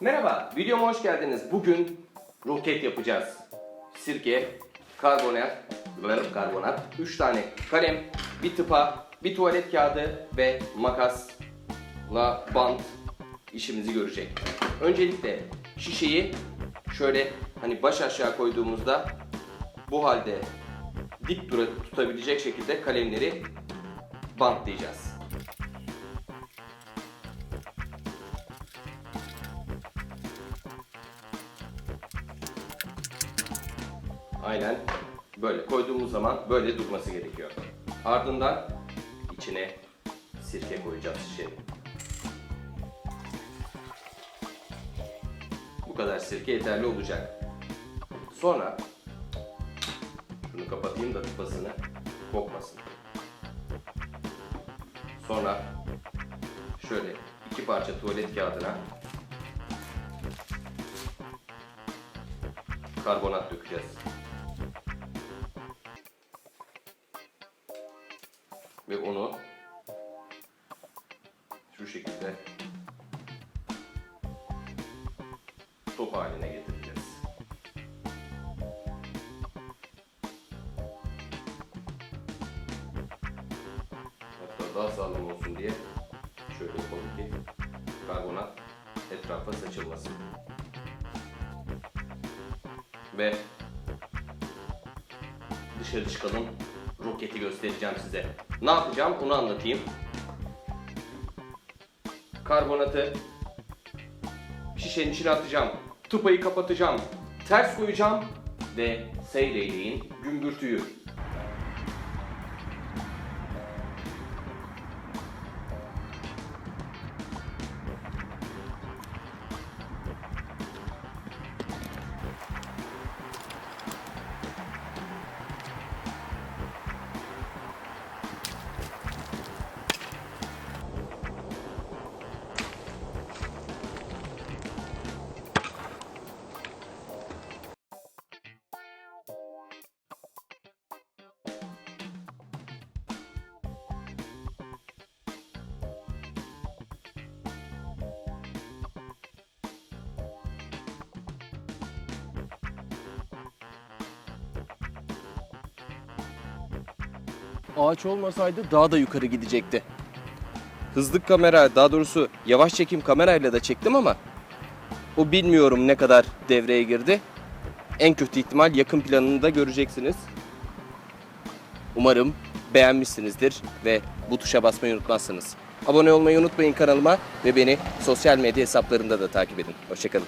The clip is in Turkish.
Merhaba, videoma hoş geldiniz. Bugün roket yapacağız. Sirke, karbonat, karbonat, 3 tane kalem, bir tıpa, bir tuvalet kağıdı ve makasla bant işimizi görecek. Öncelikle şişeyi şöyle hani baş aşağı koyduğumuzda bu halde dik dura tutabilecek şekilde kalemleri bantlayacağız. Aynen böyle koyduğumuz zaman böyle durması gerekiyor. Ardından içine sirke koyacağız şişenin. Bu kadar sirke yeterli olacak. Sonra şunu kapatayım da tıpasını kokmasın. Sonra şöyle iki parça tuvalet kağıdına karbonat dökeceğiz. Ve onu şu şekilde top haline getireceğiz. Hatta daha sağlam olsun diye şöyle yapalım ki karbonat etrafa saçılmasın. Ve dışarı çıkalım. Roketi göstereceğim size. Ne yapacağım onu anlatayım. Karbonatı şişenin içine atacağım. Tıpayı kapatacağım. Ters koyacağım ve seyreyleyin gümbürtüyü. Ağaç olmasaydı daha da yukarı gidecekti. Hızlı kamera, daha doğrusu yavaş çekim kamerayla da çektim ama o bilmiyorum ne kadar devreye girdi. En kötü ihtimal yakın planını da göreceksiniz. Umarım beğenmişsinizdir ve bu tuşa basmayı unutmazsınız. Abone olmayı unutmayın kanalıma ve beni sosyal medya hesaplarında da takip edin. Hoşçakalın.